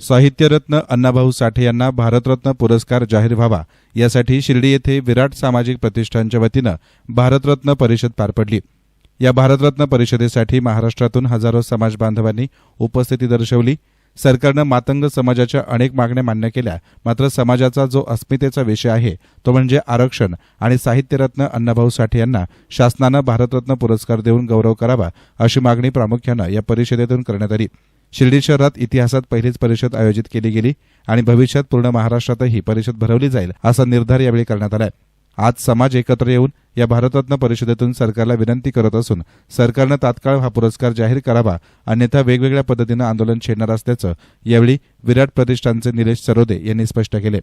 साहित्यरत्न अण्णाभाऊ साठे यांना भारतरत्न पुरस्कार जाहीर व्हावा. यासाठी शिर्डी येथे विराट सामाजिक प्रतिष्ठानच्या वतीनं भारतरत्न परिषद पार पडली. या भारतरत्न परिषदेसाठी महाराष्ट्रातून हजारो समाज बांधवांनी उपस्थिती दर्शवली. सरकारनं मातंग समाजाच्या अनेक मागण्या मान्य केल्या. मात्र समाजाचा जो अस्मितेचा विषय आहे तो म्हणजे आरक्षण आणि साहित्यरत्न अण्णाभाऊ साठे यांना शासनानं भारतरत्न पुरस्कार देऊन गौरव करावा अशी मागणी प्रामुख्यानं या परिषदेतून करण्यात आली. शिर्डी शहरात इतिहासात पहिलीच परिषद आयोजित केली गेली आणि भविष्यात पूर्ण महाराष्ट्रातही परिषद भरवली जाईल असा निर्धार यावेळी करण्यात आला आज समाज एकत्र येऊन या भारतरत्न परिषदेतून सरकारला विनंती करत असून सरकारनं तात्काळ हा पुरस्कार जाहीर करावा अन्यथा वेगवेगळ्या पद्धतीनं आंदोलन छेडणार असल्याचं यावेळी विराट प्रतिष्ठानचे निलेश सरोदे यांनी स्पष्ट केले.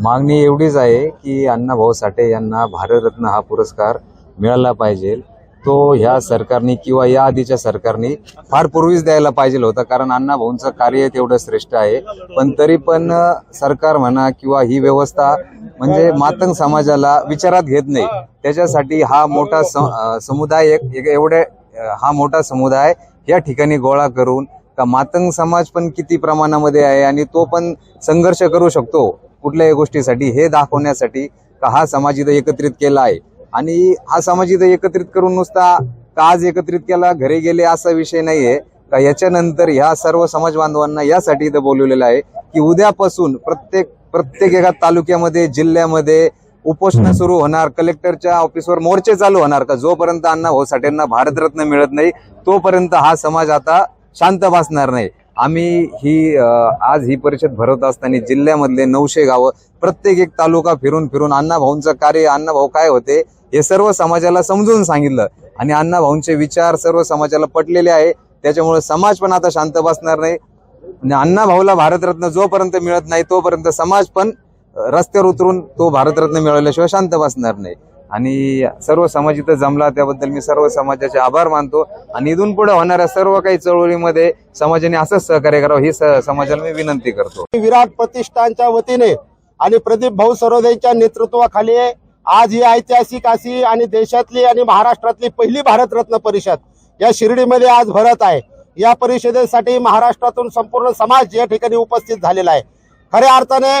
मागणी एवढीच आहे की अण्णाभाऊ साठे यांना भारतरत्न हा पुरस्कार मिळाला पाहिजे. तो ह्या सरकारने किंवा या आधीच्या सरकारने फार पूर्वीच द्यायला पाहिजे होता कारण अण्णाभाऊंचं कार्य तेवढं श्रेष्ठ आहे. पण तरी पण सरकार म्हणा किंवा ही व्यवस्था म्हणजे मातंग समाजाला विचारात घेत नाही. त्याच्यासाठी हा मोठा समुदाय एक एवढे हा मोठा समुदाय या ठिकाणी गोळा करून का मातंग समाज पण किती प्रमाणामध्ये आहे आणि तो पण संघर्ष करू शकतो कुठल्याही गोष्टीसाठी हे दाखवण्यासाठी का हा समाज इथं एकत्रित केला आहे. आणि हा समाज इथं एकत्रित करून नुसता का आज एकत्रित केला घरी गेले असा विषय नाहीये. का याच्यानंतर ह्या सर्व समाज बांधवांना यासाठी इथं बोलवलेलं आहे की उद्यापासून प्रत्येक प्रत्येक एका तालुक्यामध्ये जिल्ह्यामध्ये उपोषण सुरू होणार कलेक्टरच्या ऑफिसवर मोर्चे चालू होणार का? जोपर्यंत अण्णा भाऊ साठेंना भारतरत्न मिळत नाही तोपर्यंत हा समाज आता शांत बसणार नाही. आम्ही ही आज ही परिषद भरवत असताना जिल्ह्यामधले नऊशे गावं प्रत्येक एक तालुका फिरून फिरून अण्णाभाऊंचं कार्य अण्णाभाऊ काय होते हे सर्व समाजाला समजून सांगितलं. आणि अण्णाभाऊंचे विचार सर्व समाजाला पटलेले आहे. त्याच्यामुळे समाज पण आता शांत बसणार नाही. आणि अण्णाभाऊला भारतरत्न जोपर्यंत मिळत नाही तोपर्यंत समाज पण रस्त्यावर उतरून तो भारतरत्न मिळवल्याशिवाय शांत बसणार नाही. आणि सर्व समाज इथं जमला त्याबद्दल मी सर्व समाजाचे आभार मानतो. आणि इथून पुढे होणाऱ्या सर्व काही चळवळीमध्ये समाजाने असंच सहकार्य करावं ही समाजाला मी विनंती करतो. विराट प्रतिष्ठानच्या वतीने आणि प्रदीप भाऊ सरोदेच्या नेतृत्वाखाली आज ही ऐतिहासिक अशी आणि देशातली आणि महाराष्ट्रातली पहिली भारतरत्न परिषद या शिर्डीमध्ये आज भरत आहे. या परिषदेसाठी महाराष्ट्रातून संपूर्ण समाज या ठिकाणी उपस्थित झालेला आहे. खऱ्या अर्थाने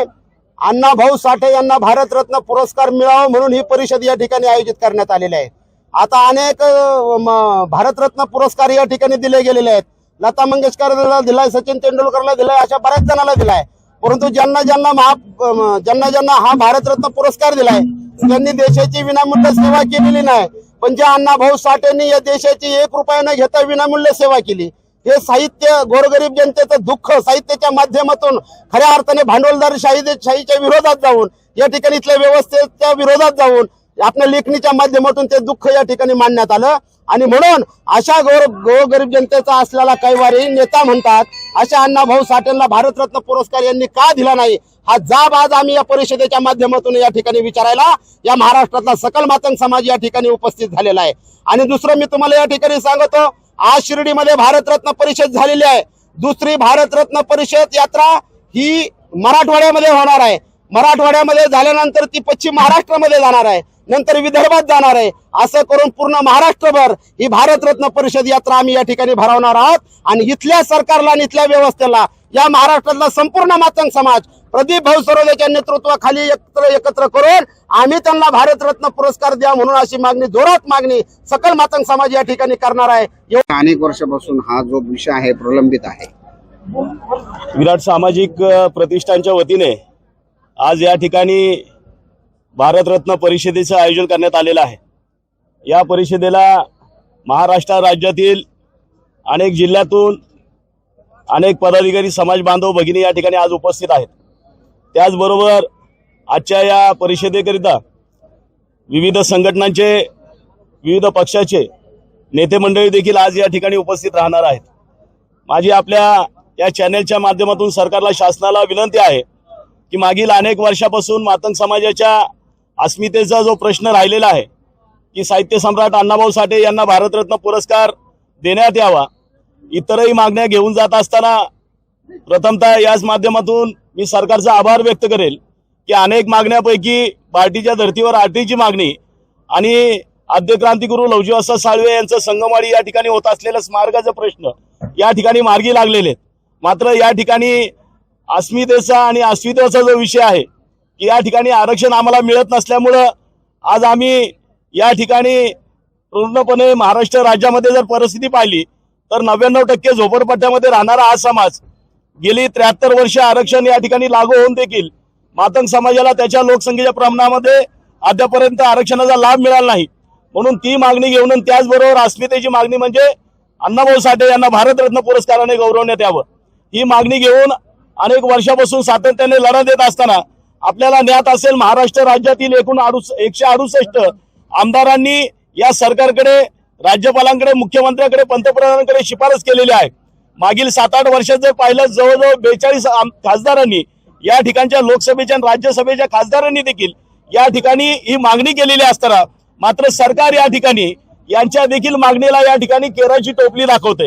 अण्णा भाऊ साठे यांना भारतरत्न पुरस्कार मिळावा म्हणून ही परिषद या ठिकाणी आयोजित करण्यात आलेली आहे. आता अनेक म, भारतरत्न पुरस्कार या ठिकाणी दिले गेलेले आहेत. लता मंगेशकरला दिलाय सचिन तेंडुलकरला दिलाय अशा बऱ्याच जणांना दिलाय. परंतु ज्यांना ज्यांना महा ज्यांना ज्यांना हा भारतरत्न पुरस्कार दिलाय त्यांनी देशाची विनामूल्य सेवा केलेली नाही. पण ज्या अण्णाभाऊ साठेंनी या देशाची एक रुपया न घेता विनामूल्य सेवा केली हे साहित्य गोरगरीब जनतेचं दुःख साहित्याच्या माध्यमातून खऱ्या अर्थाने भांडवलदार शाही शाहीच्या विरोधात जाऊन या ठिकाणी इथल्या व्यवस्थेच्या विरोधात जाऊन आपल्या लेखणीच्या माध्यमातून ते दुःख या ठिकाणी मांडण्यात आलं. आणि म्हणून अशा गौर गोरगरीब जनतेचा असलेला कैवारी नेता म्हणतात अशा अण्णाभाऊ साठेंना भारतरत्न पुरस्कार यांनी का दिला नाही? हा जाब आज आम्ही या परिषदेच्या माध्यमातून या ठिकाणी विचारायला या महाराष्ट्रातला सकल मातंग समाज या ठिकाणी उपस्थित झालेला आहे. आणि दुसरं मी तुम्हाला या ठिकाणी सांगतो आज शिर्डीमध्ये भारतरत्न परिषद झालेली आहे. दुसरी भारतरत्न परिषद यात्रा ही मराठवाड्यामध्ये होणार आहे. मराठवाड्यामध्ये झाल्यानंतर ती पश्चिम महाराष्ट्रामध्ये जाणार आहे. नंतर विदर्भात जाणार आहे. असं करून पूर्ण महाराष्ट्रभर ही भारतरत्न परिषद यात्रा आम्ही या ठिकाणी भरवणार आहोत. आणि इथल्या सरकारला आणि इथल्या व्यवस्थेला या महाराष्ट्रातला संपूर्ण मातंग समाज प्रदीप भाऊ सरोदेच्या नेतृत्वाखाली एकत्र एकत्र करून आम्ही त्यांना भारतरत्न पुरस्कार द्या म्हणून अशी मागणी जोरात मागणी सकल मातंग समाज या ठिकाणी करणार आहे. अनेक वर्षापासून हा जो विषय आहे प्रलंबित आहे. विराट सामाजिक प्रतिष्ठानच्या वतीने आज या ठिकाणी भारतरत्न परिषदेचं आयोजन करण्यात आलेलं आहे. या परिषदेला महाराष्ट्र राज्यातील अनेक जिल्ह्यातून अनेक पदाधिकारी समाज बांधव भगिनी या ठिकाणी आज उपस्थित आहेत. त्याचबरोबर आजच्या या परिषदेकरिता विविध संघटनांचे विविध पक्षाचे नेते मंडळी देखील आज या ठिकाणी उपस्थित राहणार आहेत. माझी आपल्या या चॅनेलच्या माध्यमातून सरकारला शासनाला विनंती आहे की मागील अनेक वर्षापासून मातंग समाजाच्या अस्मितेचा जो प्रश्न राहिलेला आहे की साहित्य सम्राट अण्णाभाऊ साठे यांना भारतरत्न पुरस्कार देण्यात यावा इतरही मागण्या घेऊन जात असताना प्रथमतः याच माध्यमातून मी सरकारचा आभार व्यक्त करेल की अनेक मागण्यापैकी पार्टीच्या धर्तीवर आरटीची मागणी आणि आद्य क्रांतिगुरु लवजीवासा साळवे यांचं संगमवाडी या ठिकाणी होत असलेलं स्मारकाचा प्रश्न या ठिकाणी मार्गी लागलेले मात्र या ठिकाणी अस्मितेचा आणि अस्मितेचा जो विषय आहे की या ठिकाणी आरक्षण आम्हाला मिळत नसल्यामुळं आज आम्ही या ठिकाणी पूर्णपणे महाराष्ट्र राज्यामध्ये जर परिस्थिती पाहिली तर नव्याण्णव टक्के झोपडपट्ट्यामध्ये राहणारा हा समाज गेली त्र्याहत्तर वर्ष आरक्षण या ठिकाणी लागू होऊन देखील मातंग समाजाला त्याच्या लोकसंख्येच्या प्रमाणामध्ये अद्यापर्यंत आरक्षणाचा लाभ मिळाला नाही. म्हणून ती मागणी घेऊन त्याचबरोबर अस्मितेची मागणी म्हणजे अण्णाभाऊ साठे यांना भारतरत्न पुरस्काराने गौरवण्यात यावं. ही मागणी घेऊन अनेक वर्षापासून सातत्याने लढा देत असताना आपल्याला ज्ञात असेल महाराष्ट्र राज्यातील एकूण अडुस एकशे अडुसष्ट आमदारांनी या सरकारकडे राज्यपालांकडे मुख्यमंत्र्यांकडे पंतप्रधानांकडे शिफारस केलेली आहे. मागील सात आठ वर्षात जर पाहिलं जवळजवळ बेचाळीस खासदारांनी या ठिकाणच्या लोकसभेच्या आणि राज्यसभेच्या खासदारांनी देखील या ठिकाणी ही मागणी केलेली असताना मात्र सरकार या ठिकाणी यांच्या देखील मागणीला या ठिकाणी केराची टोपली दाखवते.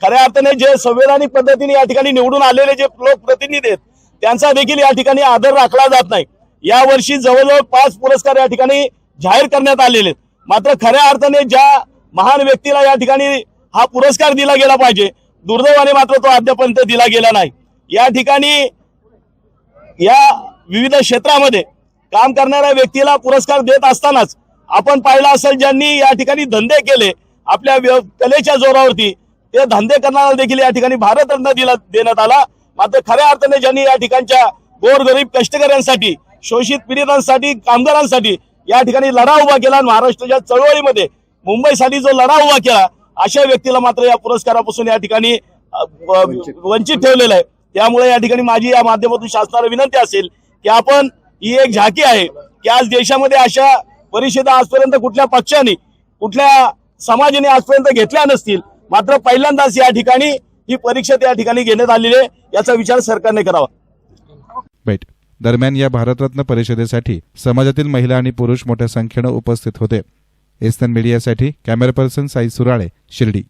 खऱ्या अर्थाने जे संवैधानिक पद्धतीने या ठिकाणी निवडून आलेले जे लोकप्रतिनिधी आहेत त्यांचा देखील या ठिकाणी आदर राखला जात नाही. यावर्षी जवळजवळ पाच पुरस्कार या ठिकाणी जाहीर करण्यात आलेले आहेत. मात्र खऱ्या अर्थाने ज्या महान व्यक्तीला या ठिकाणी हा पुरस्कार दिला गेला पाहिजे दुर्दैवाने मात्र तो अद्यापर्यंत दिला गेला नाही. या ठिकाणी या विविध क्षेत्रामध्ये काम करणाऱ्या व्यक्तीला पुरस्कार देत असतानाच आपण पाहिलं असेल ज्यांनी या ठिकाणी धंदे केले आपल्या व्य- कलेच्या जोरावरती ते धंदे करणारा देखील या ठिकाणी भारतरत्न दिला देण्यात आला. मात्र खऱ्या अर्थाने ज्यांनी या ठिकाणच्या गोरगरीब कष्टकऱ्यांसाठी शोषित पीडितांसाठी कामगारांसाठी या ठिकाणी लढा उभा केला आणि महाराष्ट्राच्या चळवळीमध्ये मुंबईसाठी जो लढा उभा केला अशा व्यक्तीला मात्र या पुरस्कारापासून या ठिकाणी वंचित ठेवलेलं आहे. त्यामुळे या ठिकाणी माझी या माध्यमातून शासनाला विनंती असेल की आपण ही एक झाकी आहे की आज देशामध्ये अशा परिषदा आजपर्यंत कुठल्या पक्षाने कुठल्या समाजाने आजपर्यंत घेतल्या नसतील मात्र पहिल्यांदाच या ठिकाणी ही परीक्षा त्या ठिकाणी घेण्यात आलेली आहे याचा विचार सरकारने करावा. बैठ दरम्यान या भारतरत्न परिषदेसाठी समाजातील महिला आणि पुरुष मोठ्या संख्येनं उपस्थित होते. एस्तन मीडियासाठी कॅमेरा पर्सन साई सुराळे शिर्डी.